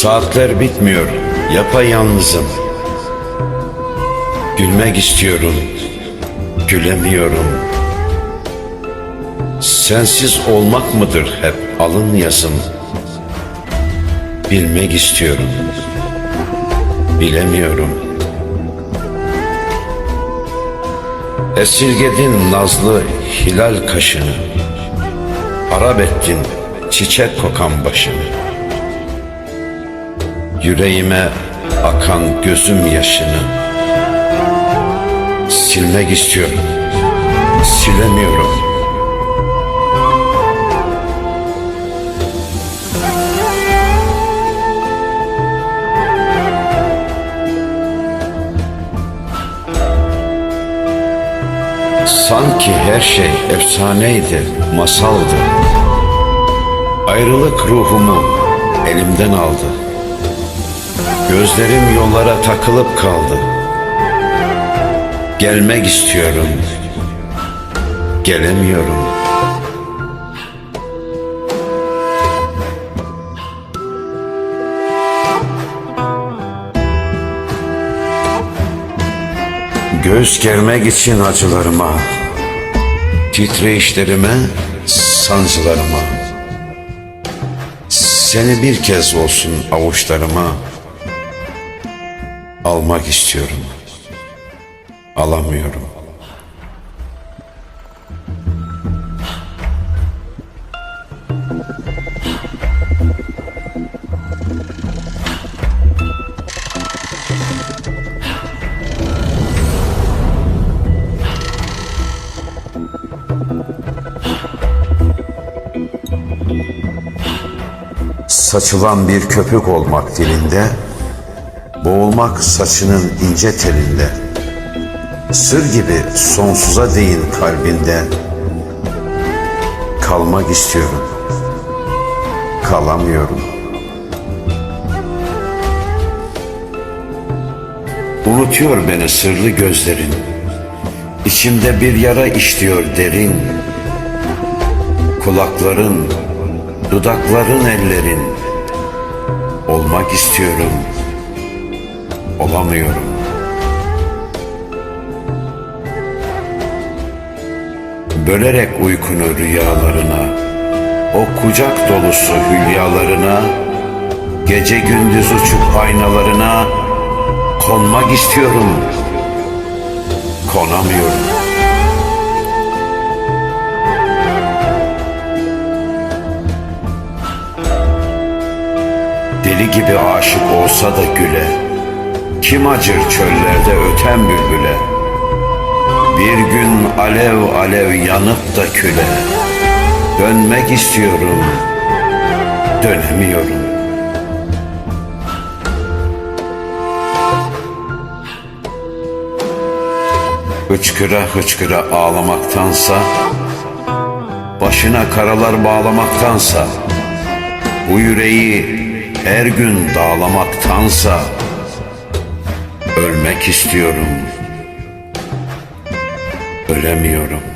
Saatler bitmiyor, yapayalnızım. Gülmek istiyorum, gülemiyorum. Sensiz olmak mıdır hep alın yazım? Bilmek istiyorum, bilemiyorum. Esirgedin nazlı hilal kaşını, harap ettin çiçek kokan başını. Yüreğime akan gözüm yaşını silmek istiyorum. Silemiyorum. Sanki her şey efsaneydi, masaldı. Ayrılık ruhumu elimden aldı. Gözlerim yollara takılıp kaldı. Gelmek istiyorum. Gelemiyorum. Göz germek için acılarıma, titreyişlerime, sancılarıma. Seni bir kez olsun avuçlarıma almak istiyorum. Alamıyorum. Saçılan bir köpük olmak dilinde, boğulmak saçının ince telinde. Sır gibi sonsuza değin kalbinde. Kalmak istiyorum. Kalamıyorum. Unutuyor beni sırlı gözlerin. İçimde bir yara işliyor derin. Kulakların, dudakların ellerin. Olmak istiyorum. Olamıyorum. Bölerek uykunu rüyalarına, o kucak dolusu hülyalarına, gece gündüz uçup aynalarına konmak istiyorum. Konamıyorum. Deli gibi aşık olsa da güle, kim acır çöllerde öten bülbüle? Bir gün alev alev yanıp da küle, dönmek istiyorum, dönemiyorum. Hıçkıra hıçkıra ağlamaktansa, başına karalar bağlamaktansa, bu yüreği her gün dağlamaktansa ölmek istiyorum. Ölemiyorum.